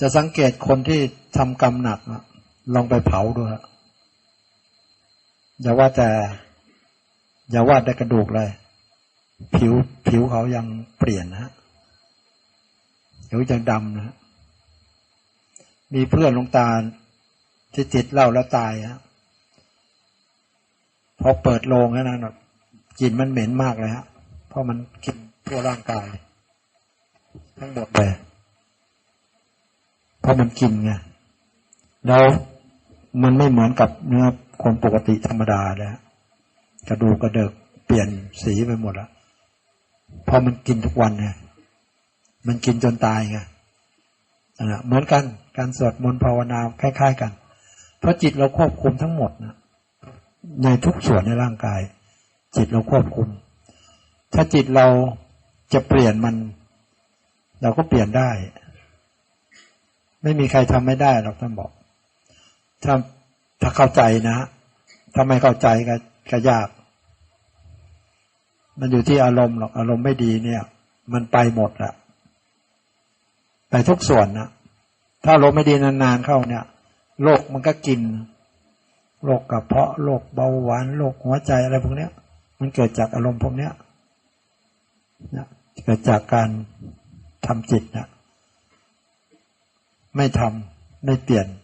จะสังเกตคนที่ทำกรรมหนักอะลองไปเผาดูฮะอย่าว่าแต่ อย่าว่าแต่กระดูกเลย ผิวผิวเขายังเปลี่ยนนะฮะผิวยังดำนะมีเพื่อนลงตาที่ติดเหล้าแล้วตายฮะพอเปิดโลงแล้วนะกลิ่นมันเหม็นมากเลยฮะเพราะมันกินทั่วร่างกาย ทั้งหมดเลย ราะมันกินไงแล้วมันไม่เหมือนกับเนื้อคนปกติธรรมดาเลยฮะกระดูกกระเดิกเปลี่ยนสีไปหมดแล้วพราะมันกินทุกวันไงมันกินจนตายไงนะเหมือนกันการสวดมนต์ภาวนาคล้าย ๆ กัน เพราะจิตเราควบคุมทั้งหมดนะในทุกส่วนในร่างกาย จิตเราควบคุม ถ้าจิตเราจะเปลี่ยนมัน เราก็เปลี่ยนได้ ไม่มีใครทำไม่ได้หรอกท่านบอก ถ้าถ้าเข้าใจนะถ้าไม่เข้าใจก็ก็ยาก มันอยู่ที่อารมณ์หรอกอารมณ์ไม่ดีเนี่ย มันไปหมดละไปทุกส่วนนะถ้าอารมณ์ไม่ดีนานๆเข้าเนี่ยโรคมันก็กินโรคกระเพาะโรคเบาหวานโรคหัวใจอะไรพวกเนี้ย มันเกิดจากอารมณ์พวกเนี้ยนะเกิดจากการทำจิตนะ ไม่ทำไม่เปลี่ยน